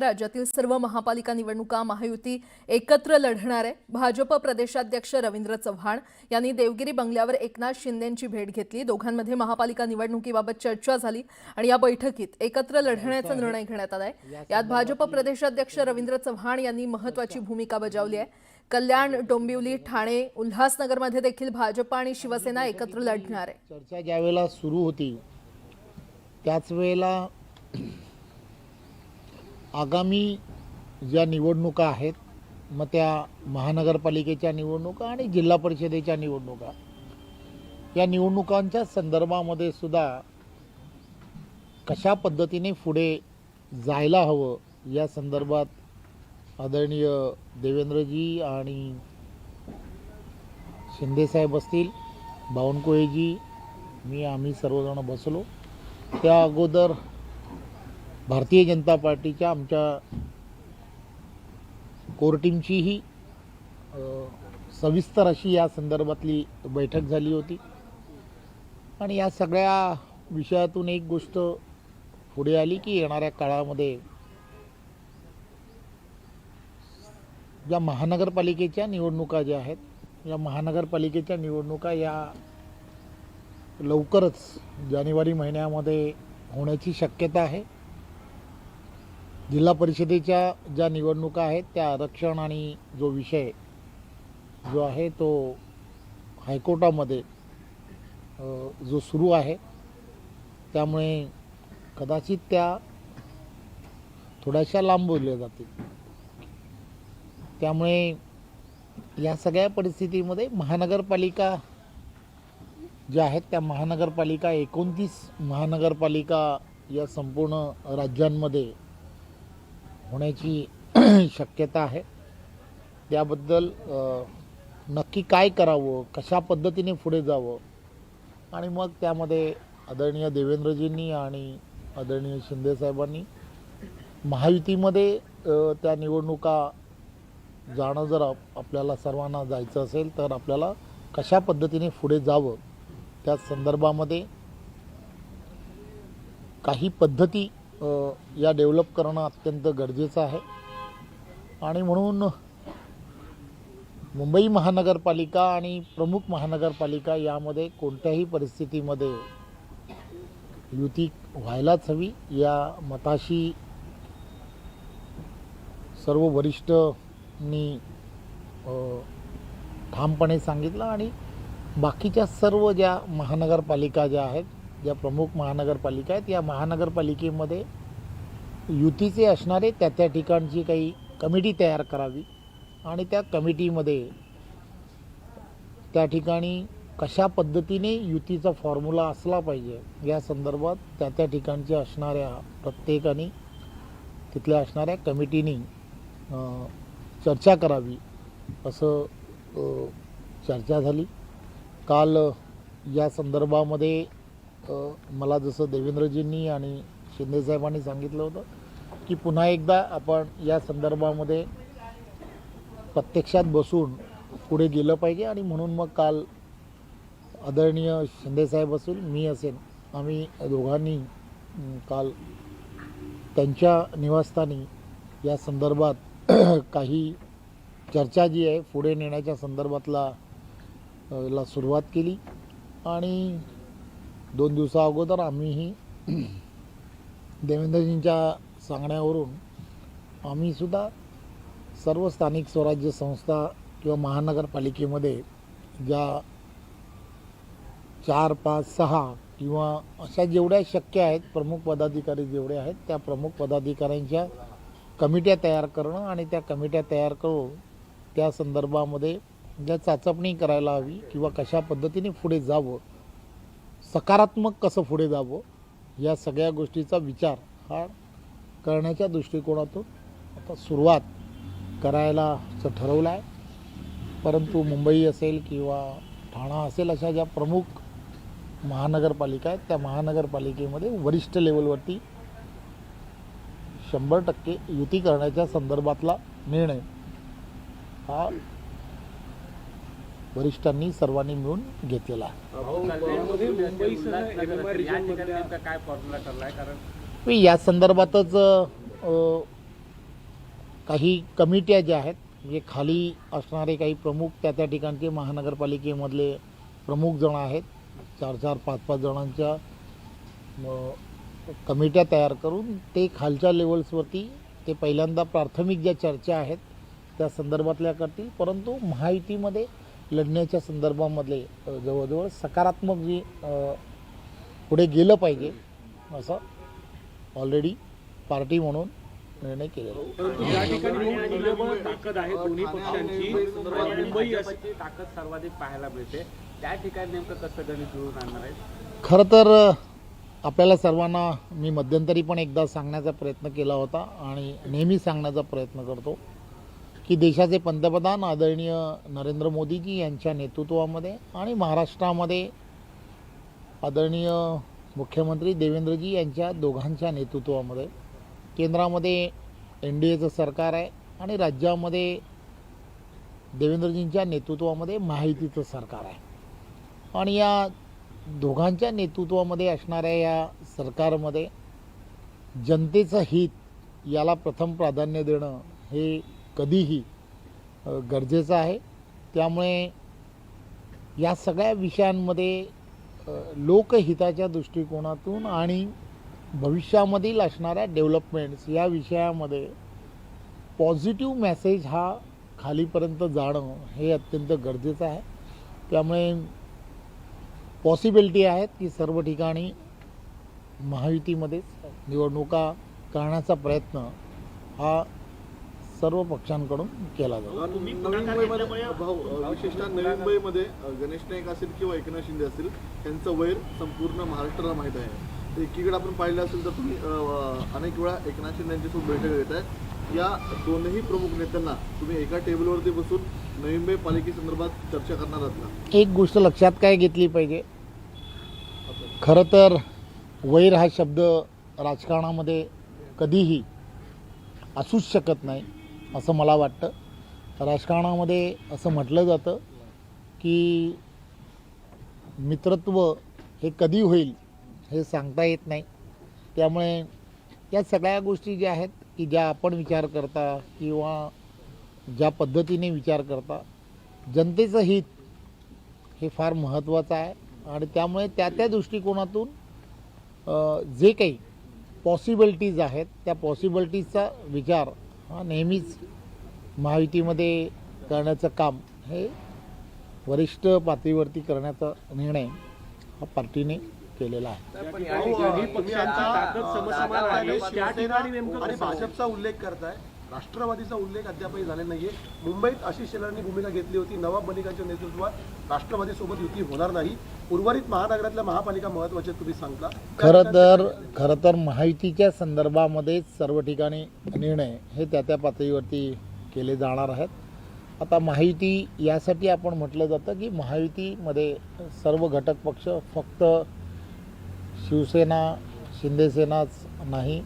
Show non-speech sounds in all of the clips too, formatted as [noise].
राज्यातील सर्व महापालिका निवडणुका महायुती एकत्र लढणार आहे. भाजप प्रदेशाध्यक्ष रवींद्र चव्हाण यांनी देवगिरी बंगल्यावर एकनाथ शिंदेंची भेट घेतली. दोघांमध्ये महापालिका निवडणुकीबाबत चर्चा झाली आणि या बैठकीत एकत्र लढण्याचा निर्णय घेण्यात आलाय यात भाजप प्रदेशाध्यक्ष रवींद्र चव्हाण यांनी महत्वाची भूमिका बजावली आहे. कल्याण डोंबिवली ठाणे उल्हासनगरमध्ये देखील भाजप आणि शिवसेना एकत्र लढणार आहे. चर्चा ज्या वेळेला सुरू होती त्याच वेळेला आगामी ज्या निवडणुका आहेत मग त्या महानगरपालिकेच्या निवडणुका आणि जिल्हा परिषदेच्या निवडणुका या निवडणुकांच्या संदर्भामध्ये सुद्धा कशा पद्धतीने पुढे जायला हवं या संदर्भात आदरणीय देवेंद्रजी आणि शिंदेसाहेब असतील बावनकुळेजी मी आम्ही सर्वजण बसलो. त्या अगोदर भारतीय जनता पार्टीच्या आमच्या कोर टीमचीही सविस्तर अशी या संदर्भातली बैठक झाली होती. आणि या सगळ्या विषयातून एक गोष्ट पुढे आली की येणाऱ्या काळामध्ये ज्या महानगरपालिकेच्या निवडणुका ज्या आहेत या महानगरपालिकेच्या निवडणुका या लवकरच जानेवारी महिन्यामध्ये होण्याची शक्यता आहे. जिल्हा परिषदेच्या ज्या निवडणुका आहेत त्या आरक्षण आणि जो विषय जो आहे तो हायकोर्टामध्ये जो सुरू आहे त्यामुळे कदाचित त्या थोड्याशा लांबवल्या जातील. त्यामुळे या सगळ्या परिस्थितीमध्ये महानगरपालिका ज्या आहेत त्या महानगरपालिका एकोणतीस महानगरपालिका या संपूर्ण राज्यांमध्ये होण्याची [clears throat] शक्यता आहे. त्याबद्दल नक्की काय करावं कशा पद्धतीने पुढे जावं आणि मग त्यामध्ये आदरणीय देवेंद्रजींनी आणि आदरणीय शिंदेसाहेबांनी महायुतीमध्ये त्या निवडणुका जाणं जर आपल्याला सर्वांना जायचं असेल तर आपल्याला कशा पद्धतीने पुढे जावं त्या संदर्भामध्ये काही पद्धती या डेव्हलप करणं अत्यंत गरजेचं आहे. आणि म्हणून मुंबई महानगरपालिका आणि प्रमुख महानगरपालिका यामध्ये कोणत्याही परिस्थितीमध्ये युती व्हायलाच हवी. या मताशी सर्व वरिष्ठनी ठामपणे सांगितलं. आणि बाकीच्या सर्व ज्या महानगरपालिका ज्या आहेत ज्या प्रमुख महानगरपालिका आहेत या महानगरपालिकेमध्ये युतीचे असणारे त्या त्या ठिकाणची काही कमिटी तयार करावी आणि त्या कमिटीमध्ये त्या ठिकाणी कशा पद्धतीने युतीचा फॉर्म्युला असला पाहिजे या संदर्भात त्या त्या ठिकाणच्या असणाऱ्या प्रत्येकाने तिथल्या असणाऱ्या कमिटीनी चर्चा करावी असं चर्चा झाली. काल या संदर्भामध्ये मला जसं देवेंद्रजींनी आणि शिंदेसाहेबांनी सांगितलं होतं की पुन्हा एकदा आपण या संदर्भामध्ये प्रत्यक्षात बसून पुढे गेलं पाहिजे आणि म्हणून मग काल आदरणीय शिंदेसाहेब असेल मी असेल आम्ही दोघांनी काल त्यांच्या निवासस्थानी या संदर्भात [clears throat] काही चर्चा जी आहे पुढे नेण्याच्या संदर्भातला ला सुरुवात केली आणि दोन दिवसा अगोदर आम्हीही देवेंद्रजींच्या सांगण्यावरून आम्हीसुद्धा सर्व स्थानिक स्वराज्य संस्था किंवा महानगरपालिकेमध्ये ज्या चार पाच सहा किंवा अशा जेवढ्या शक्य आहेत प्रमुख पदाधिकारी जेवढे आहेत त्या प्रमुख पदाधिकाऱ्यांच्या कमिट्या तयार करणं आणि त्या कमिट्या तयार करून त्या संदर्भामध्ये ज्या चाचपणी करायला हवी किंवा कशा पद्धतीने पुढे जावं सकारात्मक कसं पुढे जावं या सगळ्या गोष्टीचा विचार हा करण्याच्या दृष्टिकोनातून आता सुरुवात करायला ठरवलं आहे परंतु मुंबई असेल किंवा ठाणा असेल अशा ज्या प्रमुख महानगरपालिका आहेत त्या महानगरपालिकेमध्ये वरिष्ठ लेवलवरती शंभर टक्के युती करण्याच्या संदर्भातला निर्णय हा वरिष्ठांनी सर्वांनी मिळून घेतलेला आहे. या संदर्भातच काही कमिट्या ज्या आहेत म्हणजे खाली असणारे काही प्रमुख त्या त्या ठिकाणचे महानगरपालिकेमधले प्रमुख जण आहेत चार चार पाच पाच जणांच्या कमिट्या तयार करून ते खालच्या लेवल्सवरती ते पहिल्यांदा प्राथमिक ज्या चर्चा आहेत त्या संदर्भातल्या करतील. परंतु महायुतीमध्ये लढण्याच्या संदर्भामधले अ, जवळजवळ सकारात्मक जी पुढे गेलं पाहिजे असं ऑलरेडी पार्टी म्हणून निर्णय केलेला ज्या ठिकाणी ताकद आहे दोन्ही पक्षांची. मुंबई ची ताकद सर्वाधिक पाहायला मिळते. त्या ठिकाणी नेमकं कसं गणित जुळून आणणार आहे? खरं तर आपल्याला सर्वांना मी मध्यंतरी पण एकदा सांगण्याचा प्रयत्न केला होता आणि नेहमी सांगण्याचा प्रयत्न करतो. की देशाचे पंतप्रधान आदरणीय नरेंद्र मोदीजी यांच्या नेतृत्वामध्ये आणि महाराष्ट्रामध्ये आदरणीय मुख्यमंत्री देवेंद्रजी यांच्या दोघांच्या नेतृत्वामध्ये केंद्रामध्ये एन डी एचं सरकार आहे आणि राज्यामध्ये देवेंद्रजींच्या नेतृत्वामध्ये माहितीचं सरकार आहे. आणि या दोघांच्या नेतृत्वामध्ये असणाऱ्या या सरकारमध्ये जनतेचं हित याला प्रथम प्राधान्य देणं हे कधीही गरजेचं आहे. त्यामुळे या सगळ्या विषयांमध्ये लोकहिताच्या दृष्टिकोनातून आणि भविष्यामधील असणाऱ्या डेव्हलपमेंट्स या विषयामध्ये पॉझिटिव्ह मेसेज हा खालीपर्यंत जाणं हे अत्यंत गरजेचं आहे. त्यामुळे पॉसिबिलिटी आहेत की सर्व ठिकाणी महायुतीमध्येच निवडणुका करण्याचा प्रयत्न हा सर्व पक्षांकडून केला जातो. तुम्ही नवी पुढाकार मुंबईमध्ये घेतल्यामुळे भाऊ विशेषतः नवी मुंबईमध्ये गणेश नाईक असेल किंवा एकनाथ शिंदे असेल त्यांचं वैर संपूर्ण महाराष्ट्राला माहीत आहे. एकीकडे आपण पाहिलं असेल तर तुम्ही अनेक वेळा एकनाथ शिंदे यांच्यासोबत बैठक घेत आहे. या दोनही प्रमुख नेत्यांना तुम्ही एका टेबलवरती बसून नवी मुंबई पालिकेसंदर्भात चर्चा करणार आहात एक गोष्ट लक्षात काय घेतली पाहिजे? खरं तर वैर हा शब्द राजकारणामध्ये कधीही असूच शकत नाही. असं मला वाटतं. राजकारणामध्ये असं म्हटलं जातं की मित्रत्व हे कधी होईल हे सांगता येत नाही. त्यामुळे या सगळ्या गोष्टी ज्या आहेत की ज्या आपण विचार करता किंवा ज्या पद्धतीने विचार करता जनतेचं हित हे फार महत्त्वाचं आहे आणि त्यामुळे त्या त्या दृष्टिकोनातून जे काही पॉसिबिलिटीज आहेत त्या पॉसिबिलिटीजचा विचार हा नेहमीच महायुतीमध्ये करण्याचं काम हे वरिष्ठ पातळीवरती करण्याचा निर्णय हा पार्टीने केलेला आहे आणि? भाजपचा उल्लेख करताय राष्ट्रवादीचा उल्लेख अद्यापही झालेला नाहीये. मुंबईत अशी शेलारनी भूमिका घेतली होती. नवाब मलिकांच्या नेतृत्वात राष्ट्रवादीसोबत युती होणार नाही. उर्वरित महानगरातल्या महापालिका महत्त्वाच्या तुम्ही सांगता. खरं तर खरं तर महायुतीच्या संदर्भामध्ये सर्व ठिकाणी निर्णय हे त्या त्या पातळीवरती केले जाणार आहेत. आता महायुती यासाठी आपण म्हटलं जातं की महायुतीमध्ये सर्व घटक पक्ष फक्त शिवसेना शिंदेसेनाच नाही.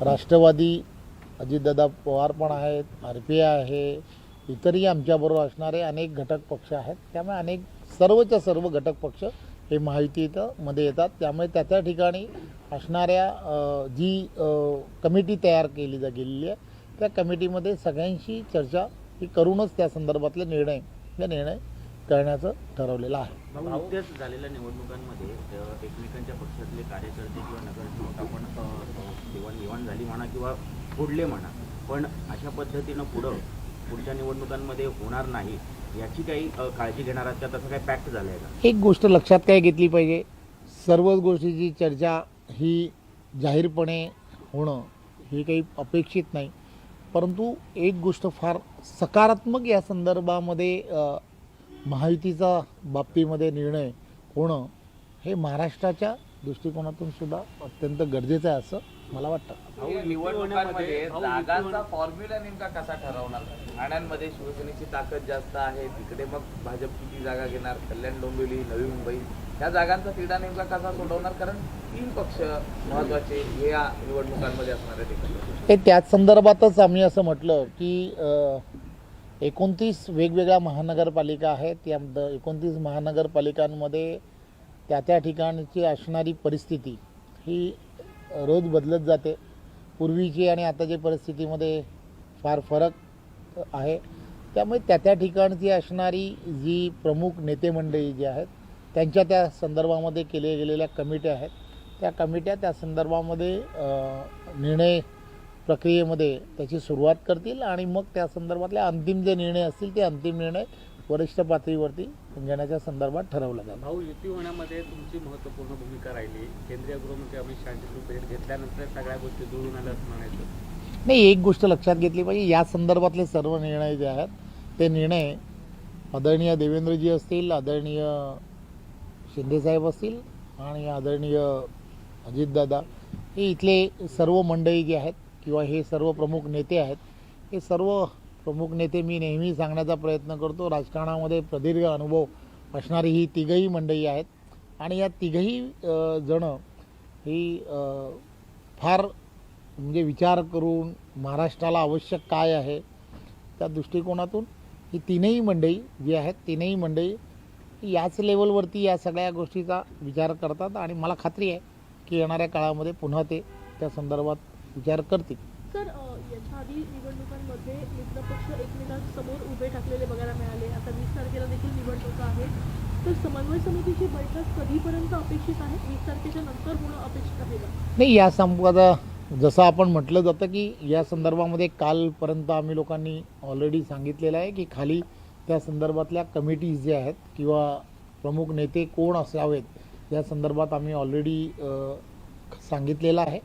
राष्ट्रवादी अजितदादा पवार पण आहेत आर पी आय आहे इतरही आमच्याबरोबर असणारे अनेक घटक पक्ष आहेत. त्यामुळे अनेक सर्वच्या सर्व घटक पक्ष हे माहिती इथं मध्ये येतात. त्यामुळे त्या त्या ठिकाणी असणाऱ्या जी कमिटी तयार केली जा गेलेली आहे त्या कमिटीमध्ये सगळ्यांशी चर्चा ही करूनच त्या संदर्भातले निर्णय हे निर्णय करण्याचं ठरवलेलं आहे. नुकत्याच झालेल्या निवडणुकांमध्ये एकमेकांच्या पक्षातले कार्यकर्ते किंवा नगरसेवक आपण देवाणघेवाण झाली म्हणा किंवा फोडले म्हणा. पण अशा पद्धतीनं पुढं पुढच्या निवडणुकांमध्ये होणार नाही याची काही काळजी घेणार आहात का? तसं काही पॅक्ट झालंय का? एक गोष्ट लक्षात काय घेतली पाहिजे? सर्वच गोष्टीची चर्चा ही जाहीरपणे होणं हे काही अपेक्षित नाही. परंतु एक गोष्ट फार सकारात्मक या संदर्भामध्ये माहितीचा महायुतीचा बाबतीमध्ये निर्णय होणं हे महाराष्ट्राच्या दृष्टिकोनातून सुद्धा अत्यंत गरजेचं आहे असं मला वाटतं. निवडणुकांमध्ये जागांचा फॉर्म्युला नेमका कसा ठरवणार? ठाण्यामध्ये शिवसेनेची ताकद जास्त आहे तिकडे मग भाजप किती जागा घेणार? कल्याण डोंबिवली नवी मुंबई. या जागांचा तिढा नेमका कसा सोडवणार? कारण तीन पक्ष महत्त्वाचे हे या निवडणुकांमध्ये असणार आहे हे त्याच संदर्भातच आम्ही असं म्हटलं की एकोणतीस वेगवेगळ्या महानगरपालिका आहेत. या एकोणतीस महानगरपालिकांमध्ये त्या त्या ठिकाणची असणारी परिस्थिती ही रोज बदलत जाते. पूर्वीची आणि आताच्या परिस्थितीमध्ये फार फरक आहे. त्यामुळे त्या त्या ठिकाणची असणारी जी प्रमुख नेते मंडळी जी आहेत त्यांच्या त्या संदर्भामध्ये केल्या गेलेल्या कमिट्या आहेत. त्या कमिट्या त्या संदर्भामध्ये निर्णय प्रक्रियेमध्ये त्याची सुरुवात करतील आणि मग त्या संदर्भातले अंतिम जे निर्णय असतील ते अंतिम निर्णय वरिष्ठ पातळीवरती घेण्याच्या संदर्भात ठरवलं जाईल भाऊ युती होण्यामध्ये तुमची महत्त्वपूर्ण भूमिका राहिली. केंद्रीय गृहमंत्री अमित शहाची भेट घेतल्यानंतर सगळ्या गोष्टी जुळून आल्या असं म्हणायचं. नाही एक गोष्ट लक्षात घेतली पाहिजे. या संदर्भातले सर्व निर्णय जे आहेत ते निर्णय आदरणीय देवेंद्रजी असतील आदरणीय शिंदेसाहेब असतील आणि आदरणीय अजितदादा हे इथले सर्व मंडळी जे आहेत किंवा हे सर्व प्रमुख नेते आहेत हे सर्व प्रमुख नेते मी नेहमी सांगण्याचा प्रयत्न करतो राजकारणामध्ये प्रदीर्घ अनुभव असणारी ही तिघही मंडळी आहेत. आणि या तिघही जणं ही फार म्हणजे विचार करून महाराष्ट्राला आवश्यक काय आहे त्या दृष्टिकोनातून ही तीनही मंडळी जी आहेत तीनही मंडळी याच लेवलवरती या सगळ्या गोष्टीचा विचार करतात. आणि मला खात्री आहे की येणाऱ्या काळामध्ये पुन्हा ते त्या संदर्भात विचार करतील. सर याच्या आधी निवडणुकांमध्ये मित्रपक्ष एकमेकांसमोर उभे टाकलेले बघायला मिळाले. आता वीस तारखेला देखील निवडणुका आहेत. तर समन्वय समितीची बैठक कधीपर्यंत अपेक्षित आहे? वीस तारखेच्या नंतर होणं अपेक्षित आहे नाही या संवादा जसं आपण म्हटलं जातं की या संदर्भामध्ये कालपर्यंत आम्ही लोकांनी ऑलरेडी सांगितलेलं आहे की खाली त्या संदर्भातल्या कमिटीज ज्या आहेत किंवा प्रमुख नेते कोण असावेत या संदर्भात आम्ही ऑलरेडी सांगितलेलं आहे.